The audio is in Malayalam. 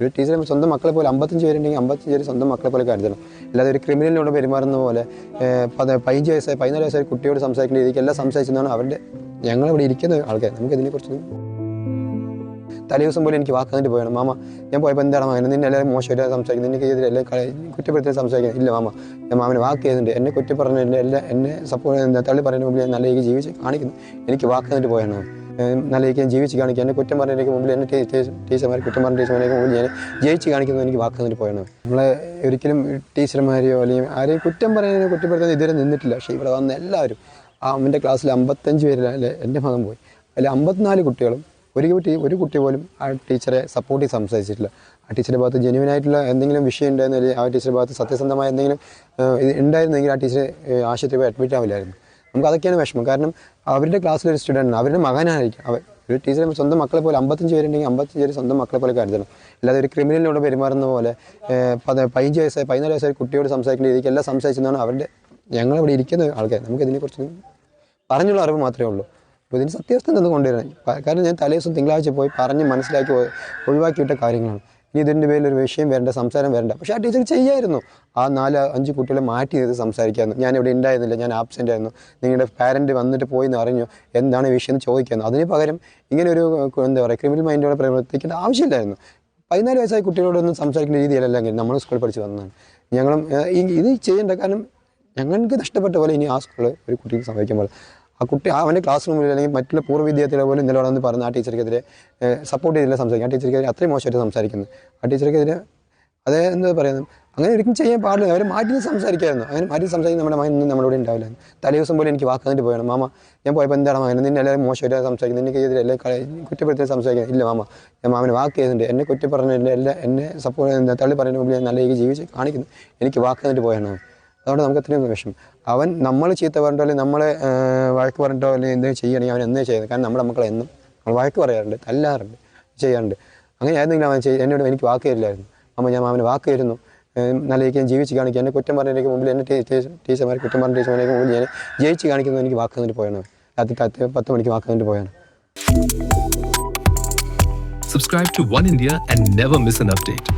ഒരു ടീച്ചർ സ്വന്തം മക്കളെ പോലെ അമ്പത്തഞ്ച് പേരുണ്ടെങ്കിൽ അമ്പത്തഞ്ച് പേര് സ്വന്തം മക്കളെ പോലെ കരുതണം. അല്ലാതെ ഒരു ക്രിമിനലിനോട് പെരുമാറുന്ന പോലെ പതിനഞ്ച് വയസ്സായി പതിനാല് വയസ്സായി കുട്ടിയോട് സംസാരിക്കുന്ന രീതിക്ക് എല്ലാം സംസാരിച്ചതാണ് അവരുടെ ഞങ്ങളിവിടെ ഇരിക്കുന്ന ആൾക്കാർ. നമുക്ക് ഇതിനെക്കുറിച്ച് തലേദിവസം പോലും എനിക്ക് വാക്ക് പോയാണ് മാമ ഞാൻ പോയപ്പോൾ എന്താണ് മാമ? നിന്നെ എല്ലാവരും മോശമായിട്ട് സംസാരിക്കുന്നത്. നിനക്ക് എതിരെ എല്ലാം കുറ്റപ്പെടുത്തി സംസാരിക്കുന്നത്. ഇല്ല മാമ ഞാൻ മാമന് വാക്ക് ചെയ്യുന്നുണ്ട് എന്നെ കുറ്റം പറഞ്ഞ എല്ലാം എന്നെ സപ്പോർട്ട് തള്ളി പറയുന്ന മുമ്പിൽ ഞാൻ നല്ല രീതിക്ക് ജീവിച്ച് കാണിക്കുന്നു. എനിക്ക് വാക്ക് പോയാണ് ഏഹ് നല്ല രീതിക്ക് ജീവിച്ച് കാണിക്കുക എന്നെ കുറ്റം പറഞ്ഞതിലേക്ക് മുമ്പിൽ എന്നെ ടീച്ചർമാർ കുറ്റം പറഞ്ഞ ടീച്ചർമാരേക്ക് മുമ്പിൽ ഞാൻ ജയിച്ച് കാണിക്കുന്നത് എനിക്ക് വാക്ക് തന്നിട്ട് പോയാണ്. നമ്മളെ ഒരിക്കലും ടീച്ചർമാരെയോ അല്ലെങ്കിൽ ആരെയും കുറ്റം പറയാനോ കുറ്റപ്പെടുത്താൻ ഇതുവരെ നിന്നിട്ടില്ല. പക്ഷേ ഇവിടെ വന്ന എല്ലാവരും ആ അവന്റെ ക്ലാസ്സിൽ അമ്പത്തഞ്ച് പേരിൽ എന്റെ മകൻ പോയി. അതിൽ അമ്പത്തിനാല് കുട്ടികളും ഒരു കുട്ടി ഒരു കുട്ടി പോലും ആ ടീച്ചറെ സപ്പോർട്ട് ചെയ്ത് സംസാരിച്ചിട്ടില്ല. ആ ടീച്ചറെ ഭാഗത്ത് ജെന്യൂൻ ആയിട്ടുള്ള എന്തെങ്കിലും വിഷയം ഉണ്ടായിരുന്നു? അല്ലെങ്കിൽ ആ ടീച്ചറെ ഭാഗത്ത് സത്യസന്ധമായ എന്തെങ്കിലും ഉണ്ടായിരുന്നെങ്കിൽ ആ ടീച്ചറെ ആശുപത്രി പോയി അഡ്മിറ്റ് ആവില്ലായിരുന്നു. നമുക്ക് അതൊക്കെയാണ് വിഷമം. കാരണം അവരുടെ ക്ലാസ്സിൽ ക്ലാസ്സിലൊരു സ്റ്റുഡന്റ് അവരുടെ മകനായിരിക്കും. അവർ ഒരു ടീച്ചർ സ്വന്തം മക്കളെ പോലെ അമ്പത്തഞ്ച് പേരുണ്ടെങ്കിൽ അമ്പത്തഞ്ച് പേര് സ്വന്തം മക്കളെ പോലെ കരുതണം. അല്ലാതെ ഒരു ക്രിമിനലിനോട് പെരുമാറുന്ന പോലെ പതിനഞ്ച് വയസ്സായി പതിനാല് വയസ്സായി കുട്ടിയോട് സംസാരിക്കുന്ന രീതിക്ക് എല്ലാം സംസാരിച്ചതാണ് അവരുടെ ഞങ്ങളിവിടെ ഇരിക്കുന്ന ആൾക്കാർ. നമുക്ക് ഇതിനെക്കുറിച്ച് പറഞ്ഞുള്ള അറിവ് മാത്രമേ ഉള്ളൂ. അപ്പോൾ ഇതിന് സത്യാവസ്ഥ എന്തെന്ന് കൊണ്ടുവരണം കാരണം ഞാൻ തലേ ദിവസം തിങ്കളാഴ്ച പോയി പറഞ്ഞ് മനസ്സിലാക്കി ഒഴിവാക്കിയിട്ട കാര്യങ്ങളാണ്. ഇനി ഇതിന്റെ പേരിൽ ഒരു വിഷയം വരേണ്ട സംസാരം വരേണ്ട. പക്ഷേ ആ ടീച്ചർ ചെയ്യായിരുന്നു. ആ നാല് അഞ്ച് കുട്ടികളെ മാറ്റി ചെയ്ത് സംസാരിക്കാമെന്ന് ഞാൻ ഇവിടെ ഉണ്ടായിരുന്നില്ല ഞാൻ ആബ്സെന്റ് ആയിരുന്നു. നിങ്ങളുടെ പാരന്റ് വന്നിട്ട് പോയി എന്ന് അറിഞ്ഞു. എന്താണ് വിഷയം എന്ന് ചോദിക്കുന്നത് അതിന് പകരം ഇങ്ങനെ ഒരു എന്താ പറയുക ക്രിമിനൽ മൈൻഡോടെ പ്രവർത്തിക്കേണ്ട ആവശ്യമില്ലായിരുന്നു. പതിനാല് വയസ്സായ കുട്ടികളോടൊന്നും സംസാരിക്കുന്ന രീതിയിലല്ല എങ്കിൽ നമ്മൾ സ്കൂളിൽ പഠിച്ച് വന്നതാണ്. ഞങ്ങളും ഇത് ചെയ്യേണ്ട കാരണം ഞങ്ങൾക്ക് നഷ്ടപ്പെട്ട പോലെ ഇനി ആ സ്കൂളിൽ ഒരു കുട്ടിക്ക് സംഭവിക്കുമ്പോൾ ആ കുട്ടി അവന്റെ ക്ലാസ് റൂമിൽ അല്ലെങ്കിൽ മറ്റുള്ള പൂർവ വിദ്യാർത്ഥികളെ പോലും വന്ന് പറഞ്ഞ ആ ടീച്ചർക്കെതിരെ സപ്പോർട്ട് ചെയ്തില്ല സംസാരിക്കും ആ ടീച്ചർക്കെതിരെ അത്രയും മോശമായിട്ട് സംസാരിക്കുന്നു. ആ ടീച്ചർക്കെതിരെ അതേ എന്താ പറയുന്നത് അങ്ങനെ ഒരിക്കലും ചെയ്യാൻ പാടില്ല. അവർ മാറ്റി സംസാരിക്കായിരുന്നു. അങ്ങനെ മാറ്റി സംസാരിക്കുന്ന നമ്മുടെ മകൻ മൈൻഡ് നമ്മളോട് ഉണ്ടാവില്ല തലേദിവസം പോലും എനിക്ക് വാക്ക് തന്നിട്ട് പോയാണ് മാമ ഞാൻ പോയപ്പോൾ എന്താണ് മാമ നിന്നെ എല്ലാവരും മോശമായിട്ട് സംസാരിക്കുന്നത്. എതിരെ എല്ലാം കള- കുറ്റപ്പെടുത്തി സംസാരിക്കുന്നത് ഇല്ല മാമ. ഞാൻ മാമന് വാക്ക് ചെയ്യുന്നുണ്ട് എന്നെ കുറ്റം എല്ലാം എന്നെ സപ്പോർട്ട് തള്ളി പറയുന്ന മുമ്പിൽ ഞാൻ നല്ല രീതിയിൽ ജീവിച്ച് കാണിക്കുന്നു. എനിക്ക് വാക്ക് തന്നിട്ട് പോയാണ് അതുകൊണ്ട് നമുക്ക് അത്രയും വിഷമം. അവൻ നമ്മൾ ചീത്ത പറഞ്ഞിട്ടോ അല്ലെങ്കിൽ നമ്മളെ വഴക്ക് പറഞ്ഞിട്ടോ അല്ലെങ്കിൽ എന്തെങ്കിലും ചെയ്യണമെങ്കിൽ അവൻ എന്നേ ചെയ്യുന്നത് കാരണം നമ്മുടെ മക്കളെ എന്നും നമ്മൾ വഴക്ക് പറയാറുണ്ട് തല്ലാറുണ്ട് ചെയ്യാറുണ്ട്. അങ്ങനെ ആയിരുന്നെങ്കിൽ അവൻ എന്നോട് എനിക്ക് വാക്ക് തരില്ലായിരുന്നു. അമ്മ ഞാൻ അവന് വാക്ക് തരുന്നു. നല്ല ഞാൻ ജീവിച്ച് കാണിക്കുക എന്നെ കുറ്റം പറഞ്ഞതിലേക്ക് മുമ്പിൽ എന്നെ ടീച്ചർമാർ കുറ്റം പറഞ്ഞ ടീച്ചർമാരേക്ക് മുമ്പിൽ ഞാൻ ജയിച്ച് കാണിക്കുന്നത് എനിക്ക് വാക്ക് തന്നിട്ട് പോയാണ് രാത്രി പത്ത് പത്ത് മണിക്ക് വാക്ക് തന്നിട്ട് പോയാണ്. Subscribe to One India and never miss an update.